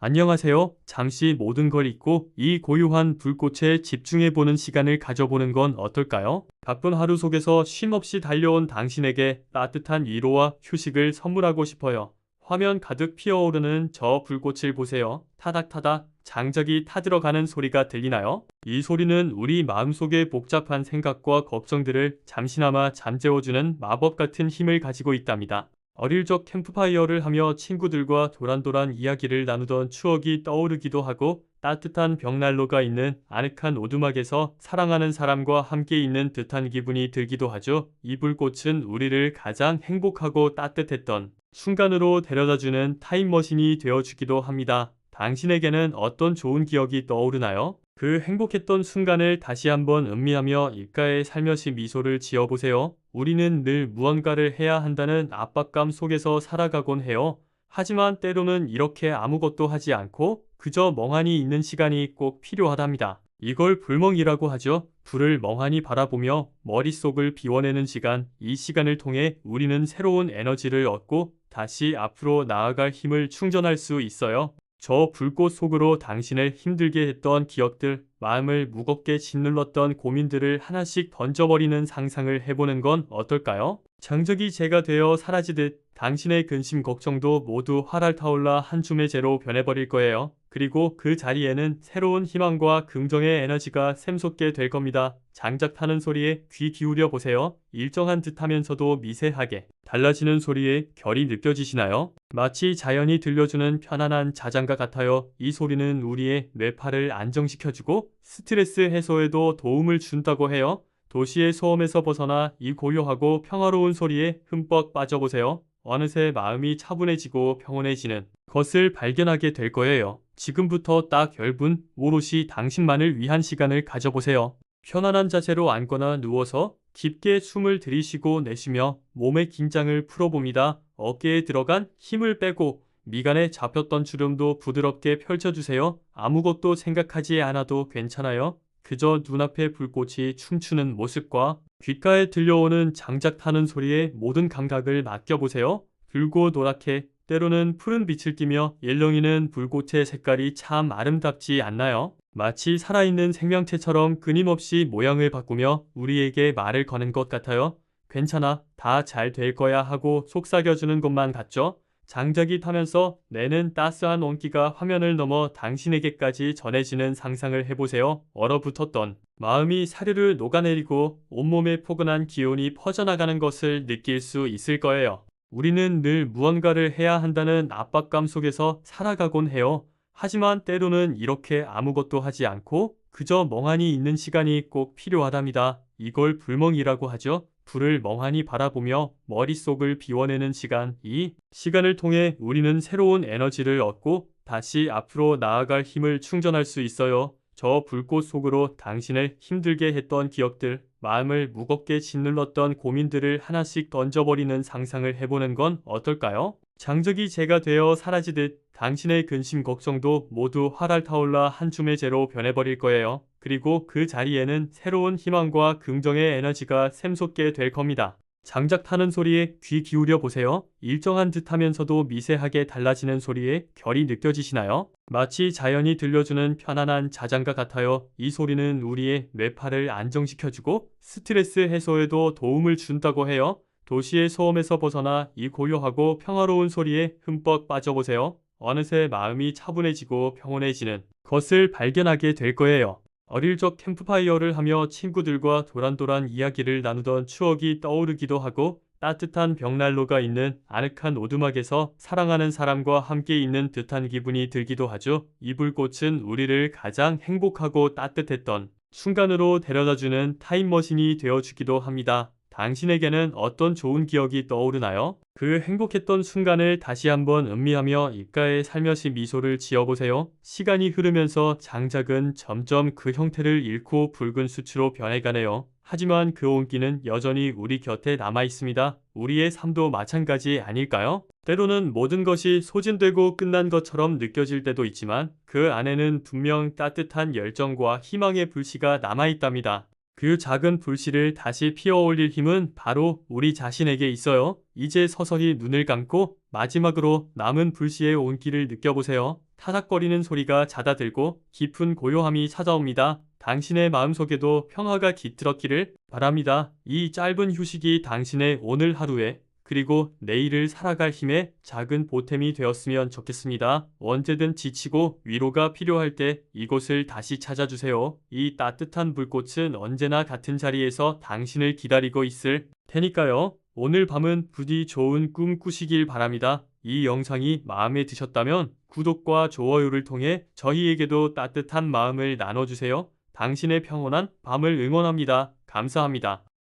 안녕하세요. 잠시 모든 걸 잊고 이 고요한 불꽃에 집중해보는 시간을 가져보는 건 어떨까요? 바쁜 하루 속에서 쉼없이 달려온 당신에게 따뜻한 위로와 휴식을 선물하고 싶어요. 화면 가득 피어오르는 저 불꽃을 보세요. 타닥타닥 장작이 타들어가는 소리가 들리나요? 이 소리는 우리 마음속의 복잡한 생각과 걱정들을 잠시나마 잠재워주는 마법 같은 힘을 가지고 있답니다. 어릴 적 캠프파이어를 하며 친구들과 도란도란 이야기를 나누던 추억이 떠오르기도 하고 따뜻한 벽난로가 있는 아늑한 오두막에서 사랑하는 사람과 함께 있는 듯한 기분이 들기도 하죠. 이 불꽃은 우리를 가장 행복하고 따뜻했던 순간으로 데려다주는 타임머신이 되어주기도 합니다. 당신에게는 어떤 좋은 기억이 떠오르나요? 그 행복했던 순간을 다시 한번 음미하며 입가에 살며시 미소를 지어보세요. 우리는 늘 무언가를 해야 한다는 압박감 속에서 살아가곤 해요. 하지만 때로는 이렇게 아무것도 하지 않고 그저 멍하니 있는 시간이 꼭 필요하답니다. 이걸 불멍이라고 하죠. 불을 멍하니 바라보며 머릿속을 비워내는 시간, 이 시간을 통해 우리는 새로운 에너지를 얻고 다시 앞으로 나아갈 힘을 충전할 수 있어요. 저 불꽃 속으로 당신을 힘들게 했던 기억들, 마음을 무겁게 짓눌렀던 고민들을 하나씩 던져버리는 상상을 해보는 건 어떨까요? 장적이 제가 되어 사라지듯 당신의 근심 걱정도 모두 활활 타올라 한 줌의 재로 변해버릴 거예요. 그리고 그 자리에는 새로운 희망과 긍정의 에너지가 샘솟게 될 겁니다. 장작 타는 소리에 귀 기울여 보세요. 일정한 듯 하면서도 미세하게 달라지는 소리에 결이 느껴지시나요? 마치 자연이 들려주는 편안한 자장가 같아요. 이 소리는 우리의 뇌파를 안정시켜주고 스트레스 해소에도 도움을 준다고 해요. 도시의 소음에서 벗어나 이 고요하고 평화로운 소리에 흠뻑 빠져보세요. 어느새 마음이 차분해지고 평온해지는 것을 발견하게 될 거예요. 지금부터 딱 10분 오롯이 당신만을 위한 시간을 가져보세요. 편안한 자세로 앉거나 누워서 깊게 숨을 들이쉬고 내쉬며 몸의 긴장을 풀어봅니다. 어깨에 들어간 힘을 빼고 미간에 잡혔던 주름도 부드럽게 펼쳐주세요. 아무것도 생각하지 않아도 괜찮아요. 그저 눈앞의 불꽃이 춤추는 모습과 귓가에 들려오는 장작 타는 소리에 모든 감각을 맡겨보세요. 붉고 노랗게 때로는 푸른 빛을 띠며 일렁이는 불꽃의 색깔이 참 아름답지 않나요? 마치 살아있는 생명체처럼 끊임없이 모양을 바꾸며 우리에게 말을 거는 것 같아요. 괜찮아, 다 잘 될 거야 하고 속삭여주는 것만 같죠? 장작이 타면서 내는 따스한 온기가 화면을 넘어 당신에게까지 전해지는 상상을 해보세요. 얼어붙었던 마음이 사르르 녹아내리고 온몸에 포근한 기운이 퍼져나가는 것을 느낄 수 있을 거예요. 우리는 늘 무언가를 해야 한다는 압박감 속에서 살아가곤 해요. 하지만 때로는 이렇게 아무것도 하지 않고 그저 멍하니 있는 시간이 꼭 필요하답니다. 이걸 불멍이라고 하죠. 불을 멍하니 바라보며 머릿속을 비워내는 시간. 이 시간을 통해 우리는 새로운 에너지를 얻고 다시 앞으로 나아갈 힘을 충전할 수 있어요. 저 불꽃 속으로 당신을 힘들게 했던 기억들, 마음을 무겁게 짓눌렀던 고민들을 하나씩 던져버리는 상상을 해보는 건 어떨까요? 장적이 제가 되어 사라지듯 당신의 근심 걱정도 모두 활활 타올라 한 줌의 재로 변해버릴 거예요. 그리고 그 자리에는 새로운 희망과 긍정의 에너지가 샘솟게 될 겁니다. 장작 타는 소리에 귀 기울여 보세요. 일정한 듯 하면서도 미세하게 달라지는 소리에 결이 느껴지시나요? 마치 자연이 들려주는 편안한 자장가 같아요. 이 소리는 우리의 뇌파를 안정시켜주고 스트레스 해소에도 도움을 준다고 해요. 도시의 소음에서 벗어나 이 고요하고 평화로운 소리에 흠뻑 빠져보세요. 어느새 마음이 차분해지고 평온해지는 것을 발견하게 될 거예요. 어릴 적 캠프파이어를 하며 친구들과 도란도란 이야기를 나누던 추억이 떠오르기도 하고 따뜻한 벽난로가 있는 아늑한 오두막에서 사랑하는 사람과 함께 있는 듯한 기분이 들기도 하죠. 이 불꽃은 우리를 가장 행복하고 따뜻했던 순간으로 데려다주는 타임머신이 되어주기도 합니다. 당신에게는 어떤 좋은 기억이 떠오르나요? 그 행복했던 순간을 다시 한번 음미하며 입가에 살며시 미소를 지어보세요. 시간이 흐르면서 장작은 점점 그 형태를 잃고 붉은 수치로 변해가네요. 하지만 그 온기는 여전히 우리 곁에 남아 있습니다. 우리의 삶도 마찬가지 아닐까요? 때로는 모든 것이 소진되고 끝난 것처럼 느껴질 때도 있지만 그 안에는 분명 따뜻한 열정과 희망의 불씨가 남아 있답니다. 그 작은 불씨를 다시 피어올릴 힘은 바로 우리 자신에게 있어요. 이제 서서히 눈을 감고 마지막으로 남은 불시의 온기를 느껴보세요. 타닥거리는 소리가 잦아들고 깊은 고요함이 찾아옵니다. 당신의 마음속에도 평화가 깃들었기를 바랍니다. 이 짧은 휴식이 당신의 오늘 하루에 그리고 내일을 살아갈 힘의 작은 보탬이 되었으면 좋겠습니다. 언제든 지치고 위로가 필요할 때 이곳을 다시 찾아주세요. 이 따뜻한 불꽃은 언제나 같은 자리에서 당신을 기다리고 있을 테니까요. 오늘 밤은 부디 좋은 꿈 꾸시길 바랍니다. 이 영상이 마음에 드셨다면 구독과 좋아요를 통해 저희에게도 따뜻한 마음을 나눠주세요. 당신의 평온한 밤을 응원합니다. 감사합니다.